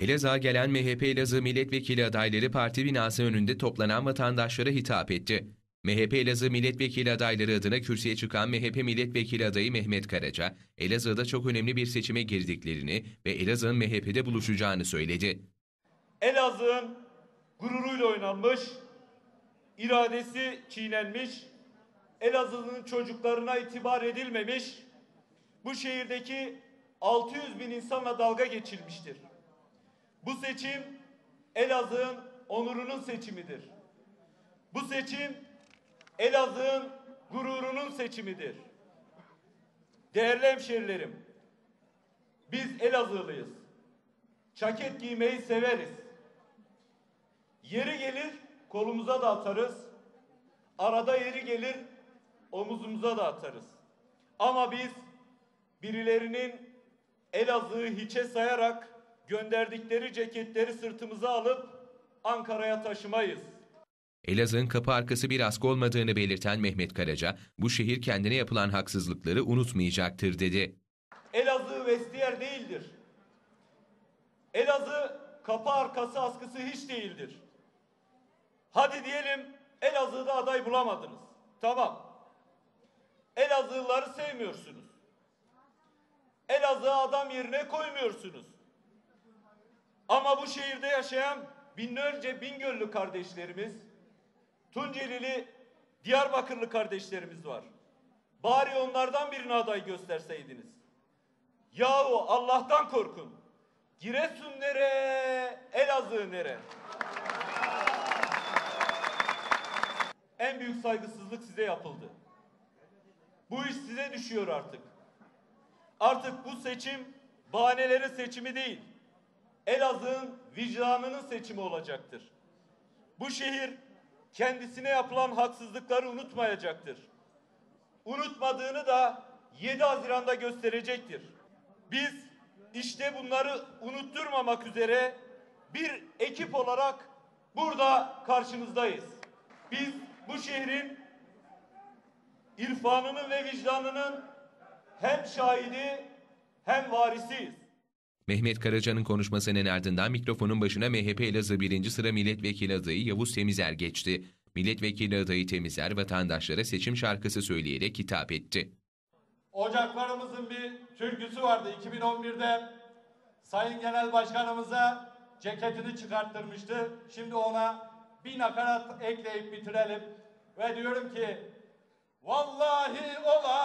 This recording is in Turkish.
Elazığ'a gelen MHP Elazığ milletvekili adayları parti binası önünde toplanan vatandaşlara hitap etti. MHP Elazığ milletvekili adayları adına kürsüye çıkan MHP milletvekili adayı Mehmet Karaca, Elazığ'da çok önemli bir seçime girdiklerini ve Elazığ'ın MHP'de buluşacağını söyledi. Elazığ'ın gururuyla oynanmış, iradesi çiğnenmiş, Elazığ'ın çocuklarına itibar edilmemiş, bu şehirdeki 600 bin insanla dalga geçilmiştir. Bu seçim Elazığ'ın onurunun seçimidir. Bu seçim Elazığ'ın gururunun seçimidir. Değerli hemşerilerim, biz Elazığlıyız. Çaket giymeyi severiz. Yeri gelir kolumuza da atarız. Arada yeri gelir omuzumuza da atarız. Ama biz birilerinin Elazığ'ı hiçe sayarak gönderdikleri ceketleri sırtımıza alıp Ankara'ya taşımayız. Elazığ'ın kapı arkası bir askı olmadığını belirten Mehmet Karaca, bu şehir kendine yapılan haksızlıkları unutmayacaktır dedi. Elazığ vestiyer değildir. Elazığ kapı arkası askısı hiç değildir. Hadi diyelim Elazığ'da aday bulamadınız. Tamam. Elazığlıları sevmiyorsunuz. Elazığ'ı adam yerine koymuyorsunuz. Ama bu şehirde yaşayan binlerce Bingöllü kardeşlerimiz, Tuncelili, Diyarbakırlı kardeşlerimiz var. Bari onlardan birini aday gösterseydiniz. Yahu Allah'tan korkun. Giresun nere, Elazığ nere? En büyük saygısızlık size yapıldı. Bu iş size düşüyor artık. Artık bu seçim bahanelerin seçimi değil. Elazığ'ın vicdanının seçimi olacaktır. Bu şehir kendisine yapılan haksızlıkları unutmayacaktır. Unutmadığını da 7 Haziran'da gösterecektir. Biz işte bunları unutturmamak üzere bir ekip olarak burada karşınızdayız. Biz bu şehrin irfanının ve vicdanının hem şahidi hem varisiyiz. Mehmet Karaca'nın konuşmasının ardından mikrofonun başına MHP Elazığ 1. sıra milletvekili adayı Yavuz Temizer geçti. Milletvekili adayı Temizer vatandaşlara seçim şarkısı söyleyerek hitap etti. Ocaklarımızın bir türküsü vardı 2011'de. Sayın Genel Başkanımıza ceketini çıkarttırmıştı. Şimdi ona bir nakarat ekleyip bitirelim. Ve diyorum ki Vallahi olacak,